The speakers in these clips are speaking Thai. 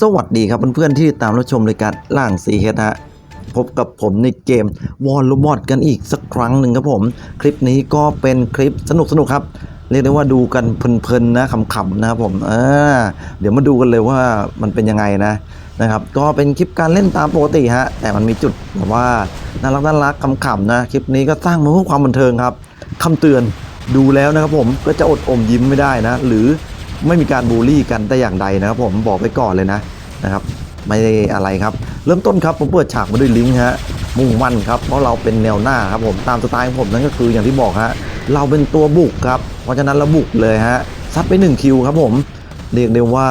สวัสดีครับเพื่อนๆที่ติดตามรับชมรายการล่างซีเฮดฮะพบกับผมในเกมวอลลูมอดกันอีกสักครั้งหนึ่งครับผม คลิปนี้ก็เป็นคลิปสนุกๆครับ เรียกได้ว่าดูกันเพลินๆนะขำๆนะครับผมอ่าเดี๋ยวมาดูกันเลยว่ามันเป็นยังไงนะนะครับ ก็เป็นคลิปการเล่นตามปกติฮะ แต่มันมีจุดแบบว่าน่ารักน่ารักขำๆนะคลิปนี้ก็สร้างมาเพื่อความบันเทิงครับคำเตือนดูแล้วนะครับผมก็จะอดอมยิ้มไม่ได้นะ หรือ ไม่มีการบูลลี่กันแต่อย่างใดนะครับ ผมบอกไว้ก่อนเลยนะนะครับ ไม่อะไรครับ เริ่มต้นครับผมเปิดฉากมาด้วยลิงก์ฮะมุ่งมั่นครับเพราะเราเป็นแนวหน้าครับผมตามสไตล์ของผมนั่นก็คืออย่างที่บอกฮะเราเป็นตัวบุกครับ เพราะฉะนั้นเราบุกเลยฮะซัดไป1คิวครับผมเรียกได้ว่า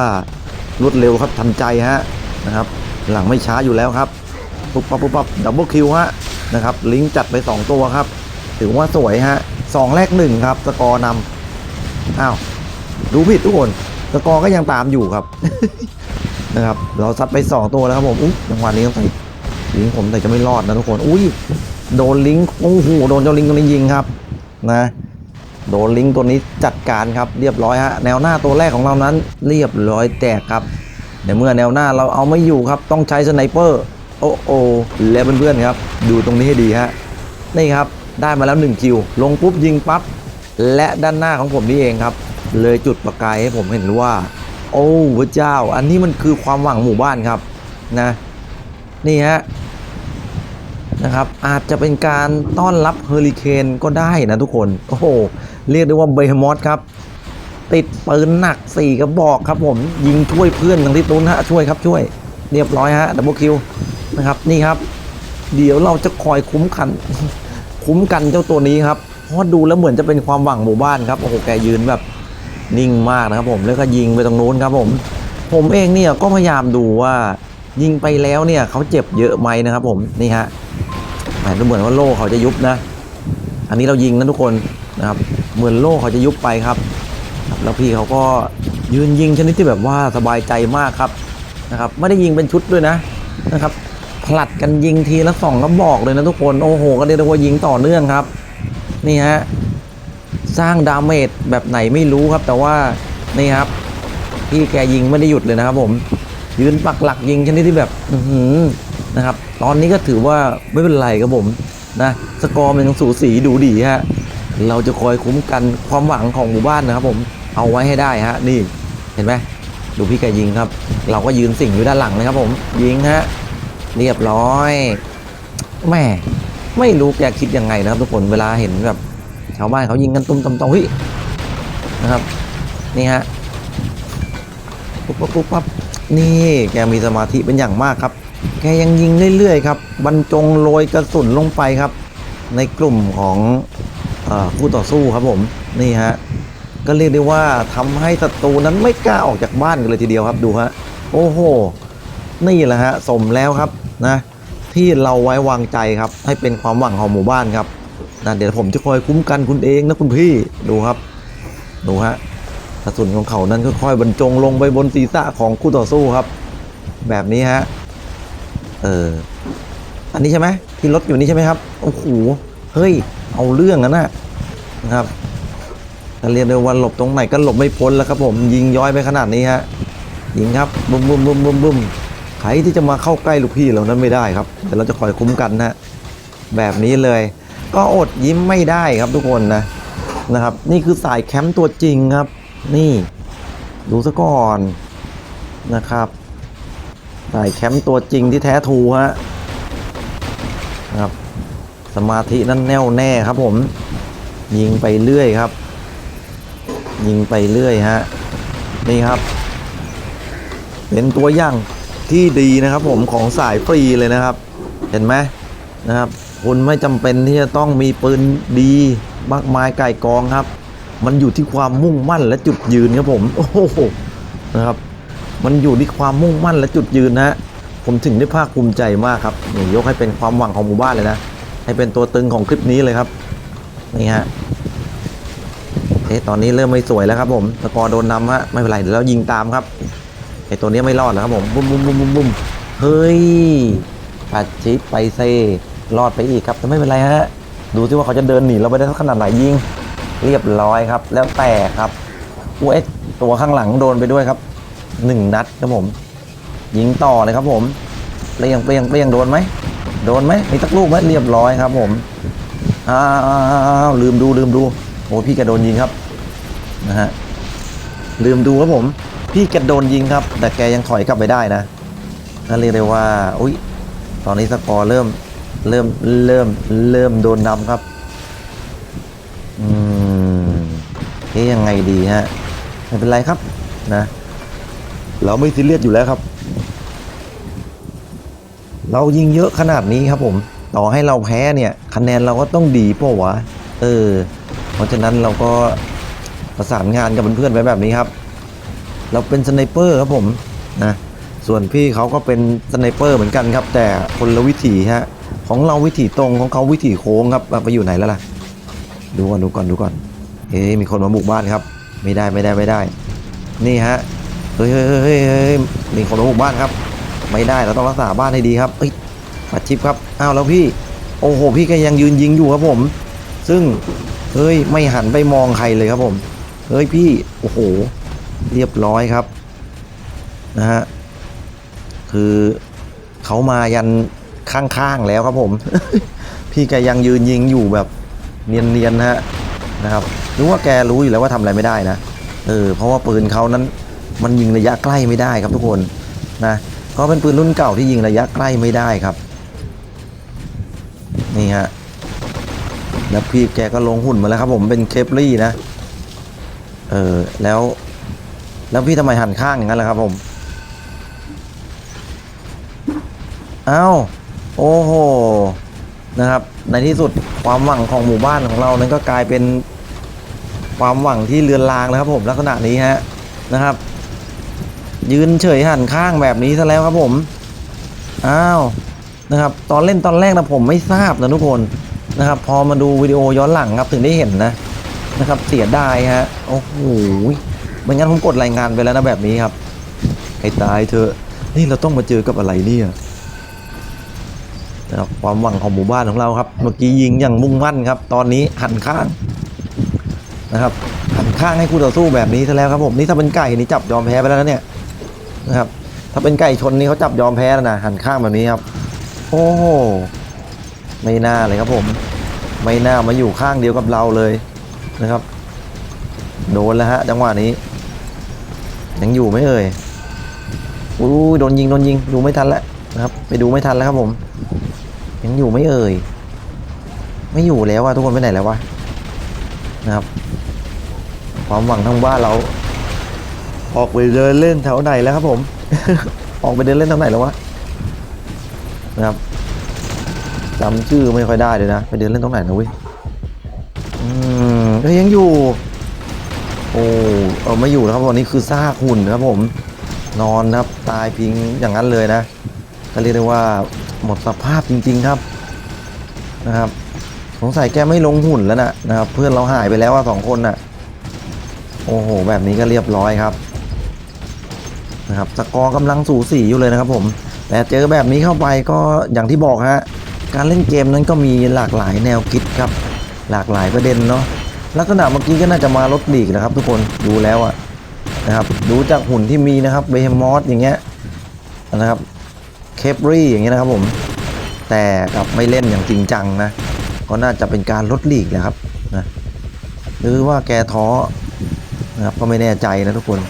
รวดเร็วครับทันใจฮะนะครับหลังไม่ช้าอยู่แล้วครับปุ๊บปั๊บปุ๊บปั๊บดับเบิลคิวฮะนะครับลิงก์จัดไป 2 ตัวครับ ถือว่าสวยฮะสองแรกหนึ่งครับสกอร์นำอ้าว ดูผิดทุกคนสกอร์ก็ยังตามอยู่ครับ นะครับ เราซัดไป 2 ตัวแล้วครับผมอุ๊ยจังหวะนี้ต้องใส่ลิงก์ผมแต่จะไม่รอดนะทุกคน อุ้ยโดนลิงก์โอ้โหโดนเจ้าลิงก์ตัวนี้ยิงครับนะโดนลิงก์ตัวนี้จัดการครับเรียบร้อยฮะแนวหน้าตัวแรกของเรานั้น เรียบร้อยแตกครับในเมื่อแนวหน้าเราเอาไม่อยู่ครับ ต้องใช้สไนเปอร์โอ้โอและเพื่อนๆครับ ดูตรงนี้ให้ดีฮะนี่ครับได้มาแล้ว1คิวลงปุ๊บยิงปั๊บและด้านหน้าของผมนี่เองครับ เลยจุดประกายให้ผมเห็นว่า โอ้พระเจ้า อันนี้มันคือความหวังหมู่บ้านครับนะนี่ฮะนะครับอาจจะเป็นการต้อนรับเฮอริเคนก็ได้นะทุกคน โอ้โห เรียกได้ว่าเบฮมอสครับ ติดปืนหนัก4กระบอกครับผม ยิงช่วยเพื่อนทางที่ตุ้นฮะ ช่วยครับช่วย เรียบร้อยฮะดับเบิลคิวนะครับนี่ครับ เดี๋ยวเราจะคอยคุ้มกัน คุ้มกันเจ้าตัวนี้ครับเพราะดูแล้วเหมือนจะเป็นความหวังหมู่บ้านครับ โอ้โห แกยืนแบบ นิ่งมากนะครับผมแล้วก็ยิงไปตรงนู้นครับผม ผมเองเนี่ยก็พยายามดูว่า ยิงไปแล้วเนี่ยเขาเจ็บเยอะไหมนะครับผมนี่ฮะแหมดูเหมือนว่าโล่เขาจะยุบนะ อันนี้เรายิงนะทุกคนนะครับเหมือนโล่เขาจะยุบไปครับ แล้วพี่เขาก็ยืนยิงชนิดที่แบบว่าสบายใจมากครับนะครับไม่ได้ยิงเป็นชุดด้วยนะนะครับผลัดกันยิงทีละสองกระบอกเลยนะทุกคนโอ้โหก็เรียกว่ายิงต่อเนื่องครับ นี่ฮะ สร้างดาเมจแบบไหนไม่รู้ครับ แต่ว่านี่ครับพี่แกยิงไม่ได้หยุดเลยนะครับ ผมยืนปักหลักยิงชนิดที่แบบอือหือนะครับ ตอนนี้ก็ถือว่าไม่เป็นไรครับผมนะสกอร์มันยังสูสีดูดีฮะเราจะคอยคุ้มกันความหวังของหมู่บ้านนะครับ ผมเอาไว้ให้ได้ฮะนี่เห็นไหมดูพี่แกยิงครับ เราก็ยืนสิ่งอยู่ด้านหลังนะครับ ผมยิงฮะเรียบร้อยแม่ไม่รู้แกคิดยังไงนะครับทุกคนเวลาเห็นแบบ ชาวบ้านเขายิงกันตุ้มตำตอเฮ้ยนะครับ นี่ฮะปุ๊บปั๊บปุ๊บปั๊บนี่แกมีสมาธิเป็นอย่างมากครับ แกยังยิงเรื่อยๆครับ บรรจงโรยกระสุนลงไปครับ ในกลุ่มของผู้ต่อสู้ครับผมนี่ฮะก็เรียกได้ว่าทำให้ศัตรูนั้นไม่กล้าออกจากบ้านกันเลยทีเดียวครับดูฮะโอ้โห นี่แหละฮะสมแล้วครับนะที่เราไว้วางใจครับ ให้เป็นความหวังของหมู่บ้านครับ นะเดี๋ยวผมจะคอยคุ้มกันคุณเองนะคุณพี่ดูครับดูฮะกระสุนของเขานั้นค่อยๆบรรจงลงไปบนศีรษะของคู่ต่อสู้ครับ แบบนี้ฮะเอออันนี้ใช่ไหมที่รถอยู่นี่ใช่ไหมครับโอ้โหเฮ้ย เอาเรื่องอะนะนะครับถ้าเรียกได้ว่าหลบตรงไหนก็หลบไม่พ้นแล้วครับผมยิงย้อยไปขนาดนี้ฮะยิงครับบุ้มบุ้มบุ้มบุ้มบุ้มใครที่จะมาเข้าใกล้ลูกพี่เรานั้นไม่ได้ครับแต่เราจะคอยคุ้มกันนะแบบนี้เลย ก็อดยิ้มไม่ได้ครับทุกคนนะนะครับ นี่คือสายแคมป์ตัวจริงครับ นี่ ดูซะก่อนนะครับสายแคมป์ตัวจริงที่แท้ทูฮะนะครับ สมาธินั้นแน่วแน่ครับผม ยิงไปเรื่อยครับ ยิงไปเรื่อยฮะนี่ครับ เป็นตัวอย่างที่ดีนะครับผมของสายฟรีเลยนะครับ เห็นไหมนะครับ คุณไม่จำเป็นที่จะต้องมีปืนดีมากมายไก่กองครับ มันอยู่ที่ความมุ่งมั่นและจุดยืนครับผมโอ้โหนะครับมันอยู่ที่ความมุ่งมั่นและจุดยืนนะผมถึงได้ภาคภูมิใจมากครับนี่ยกให้เป็นความหวังของหมู่บ้านเลยนะให้เป็นตัวตึงของคลิปนี้เลยครับนี่ฮะเอ๊ะตอนนี้เริ่มไม่สวยแล้วครับผมสกอโดนนำฮะไม่เป็นไรเดี๋ยวเรายิงตามครับไอตัวนี้ไม่รอดแล้วครับผมบุ้มบุ้มบุ้มบุ้มบุ้มเฮ้ยปัดชิปไปเซ รอดไปอีกครับแต่ไม่เป็นไรฮะดูซิว่าเขาจะเดินหนีเราไปได้สักขนาดไหนยิงเรียบร้อยครับ แล้วแต่ครับอูเอสตัวข้างหลังโดนไปด้วยครับหนึ่งนัดครับผม ยิงต่อเลยครับผมเปรียงเปียงเปียงโดนไหมโดนไหมมีตักลูกไหมเรียบร้อยครับผมอ้าวลืมดูลืมดูโอ้พี่แกโดนยิงครับนะฮะลืมดูครับผม พี่แกโดนยิงครับ แต่แกยังถอยกลับไปได้นะนั่นเรียกได้ว่า อุ้ยตอนนี้สกอร์เริ่ม เริ่มเริ่มเริ่มโดนนำครับ อืมเอ๊ยยังไงดีฮะไม่เป็นไรครับนะ เราไม่ซีเรียสอยู่แล้วครับ เรายิงเยอะขนาดนี้ครับผม ต่อให้เราแพ้เนี่ย คะแนนเราก็ต้องดีเปล่าวะ เออ เพราะฉะนั้นเราก็ประสานงานกับเพื่อนๆไว้แบบนี้ครับ เราเป็นสไนเปอร์ครับผมนะ ส่วนพี่เขาก็เป็นสไนเปอร์เหมือนกันครับ แต่คนละวิถีฮะ ของเราวิถีตรงของเขาวิถีโค้งครับไปอยู่ไหนแล้วล่ะ ดูก่อนดูก่อนดูก่อนเอ๊ะมีคนมาบุกบ้านครับ ไม่ได้ไม่ได้ไม่ได้ นี่ฮะเฮ้ยเฮ้ยเฮ้ยเฮ้ยมีคนมาบุกบ้านครับ ไม่ได้เราต้องรักษาบ้านให้ดีครับเอ้ยปัดชิปครับอ้าวแล้วพี่ โอ้โห พี่ก็ยังยืนยิงอยู่ครับผม ซึ่งเฮ้ยไม่หันไปมองใครเลยครับผมเฮ้ยพี่โอ้โห เรียบร้อยครับนะฮะคือเขามายัน ข้างๆแล้วครับผม พี่แกยังยืนยิงอยู่แบบเนียนๆฮะนะครับรู้ว่าแกรู้อยู่แล้วว่าทำอะไรไม่ได้นะเออเพราะว่าปืนเขานั้นมันยิงระยะใกล้ไม่ได้ครับทุกคนนะเพราเป็นปืนรุ่นเก่าที่ยิงระยะใกล้ไม่ได้ครับ นี่ฮะแล้วพี่แกก็ลงหุ่นมาแล้วครับผมเป็นเคปลี่นะ เออแล้ว แล้วพี่ทำไมหันข้างอย่างนั้นล่ะครับผมอ้าว โอ้โหนะครับ ในที่สุดความหวังของหมู่บ้านของเรานั้นก็กลายเป็นความหวังที่เลือนลางแล้วครับผมลักษณะนี้ฮะนะครับ ยืนเฉยหันข้างแบบนี้ซะแล้วครับผมอ้าวนะครับ ตอนเล่นตอนแรกนะผมไม่ทราบนะทุกคนนะครับ พอมาดูวิดีโอย้อนหลังครับถึงได้เห็นนะนะครับ เสียดายฮะโอ้โหไม่งั้นผมกดรายงานไปแล้วนะแบบนี้ครับให้ตายเถอะนี่เราต้องมาเจอกับอะไรเนี่ย นะครับความหวังของหมู่บ้านของเราครับ เมื่อกี้ยิงอย่างมุ่งมั่นครับ ตอนนี้หันข้างนะครับ หันข้างให้คู่ต่อสู้แบบนี้ซะแล้วครับผมนี่ถ้าเป็นไก่นี่จับยอมแพ้ไปแล้วนะเนี่ยนะครับ ถ้าเป็นไก่ชนนี่เขาจับยอมแพ้แล้วนะหันข้างแบบนี้ครับ โอ้โหไม่น่าเลยครับผม ไม่น่ามาอยู่ข้างเดียวกับเราเลยนะครับ โดนแล้วฮะจังหวะนี้ ยังอยู่ไหมเอ่ยอู้ยโดนยิงโดนยิงดูไม่ทันแล้วนะครับ ไปดูไม่ทันแล้วครับผม ยังอยู่ไม่เอ่ย ไม่อยู่แล้วอะทุกคนไปไหนแล้ววะนะครับ ความหวังทางบ้านเรา ออกไปเดินเล่นแถวไหนแล้วครับผม ออกไปเดินเล่นแถวไหนแล้ววะนะครับจำชื่อไม่ค่อยได้เลยนะ ไปเดินเล่นตรงไหนนะเว้ยอืมยังอยู่ โอ้เออไม่อยู่แล้วครับวันนี้คือซากหุ่นครับผม นอนนะครับตายพิงอย่างนั้นเลยนะก็เรียกได้ว่า หมดสภาพจริง ๆครับนะครับ สงสัยแกไม่ลงหุ่นแล้วนะนะครับ เพื่อนเราหายไปแล้วว่าสองคนน่ะ โอ้โห แบบนี้ก็เรียบร้อยครับนะครับสกอร์กำลังสูสีอยู่เลยนะครับผม แต่เจอแบบนี้เข้าไปก็อย่างที่บอกฮะการเล่นเกมนั้นก็มีหลากหลายแนวคิดครับ หลากหลายประเด็นเนาะลักษณะเมื่อกี้ก็น่าจะมาลดดีกนะครับ ทุกคนดูแล้วอะนะครับ ดูจากหุ่นที่มีนะครับเบฮมอสอย่างเงี้ยนะครับ เคปรี่อย่างเงี้ยนะครับผม แต่กับไม่เล่นอย่างจริงจังนะ ก็น่าจะเป็นการลดลีกนะครับนะหรือว่าแกท้อนะครับก็ไม่แน่ใจนะทุกคน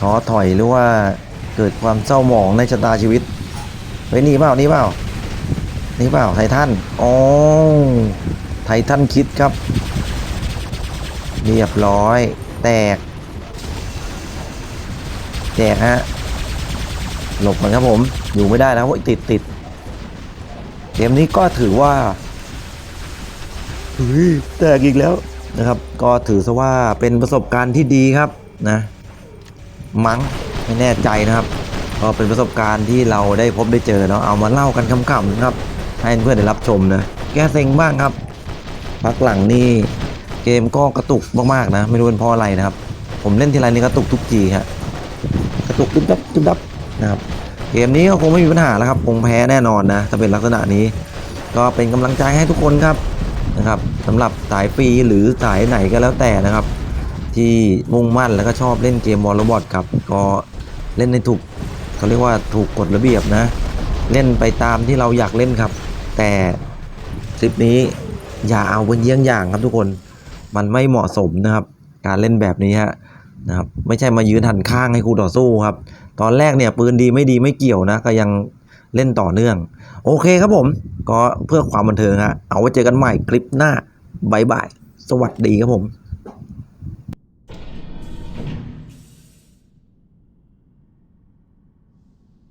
ท้อถอยหรือว่าเกิดความเศร้าหมองในชะตาชีวิตเฮ้ยนี่เปล่านี่เปล่านี่เปล่าไททันอ๋อไททันคิดครับ เรียบร้อย แตก แตกฮะ หลบก่อนครับผม อยู่ไม่ได้แล้วโอ้ยติดติดเกมนี้ก็ถือว่าแตกอีกแล้วนะครับ ก็ถือซะว่าเป็นประสบการณ์ที่ดีครับนะ มั้งไม่แน่ใจนะครับ ก็เป็นประสบการณ์ที่เราได้พบได้เจอเนาะเอามาเล่ากันขำๆนะครับ ให้เพื่อนได้รับชมนะแก้เซ็งบ้างครับพักหลังนี่เกมก็กระตุกมากๆนะ ไม่รู้เป็นเพราะอะไรนะครับ ผมเล่นทีไรนี่กระตุกทุกทีฮะกระตุกจุ๊บดับจุ๊บดับ นะครับเกมนี้ก็คงไม่มีปัญหาแล้วครับคงแพ้แน่นอนนะถ้าเป็นลักษณะนี้ ก็เป็นกำลังใจให้ทุกคนครับนะครับสำหรับสายฟรีหรือสายไหนก็แล้วแต่นะครับ ที่มุ่งมั่นแล้วก็ชอบเล่นเกมวอลเลย์บอลครับก็เล่นในถูกเขาเรียกว่าถูกกฎระเบียบนะ เล่นไปตามที่เราอยากเล่นครับ แต่คลิปนี้อย่าเอาเป็นเยี่ยงอย่างครับทุกคนมันไม่เหมาะสมนะครับ การเล่นแบบนี้ฮะ นะครับไม่ใช่มายืนหันข้างให้คู่ต่อสู้ครับ ตอนแรกเนี่ยปืนดีไม่ดีไม่เกี่ยวนะ ก็ยังเล่นต่อเนื่อง โอเคครับผม ก็เพื่อความบันเทิงฮะเอาไว้เจอกันใหม่คลิปหน้าบายบาย สวัสดีครับผม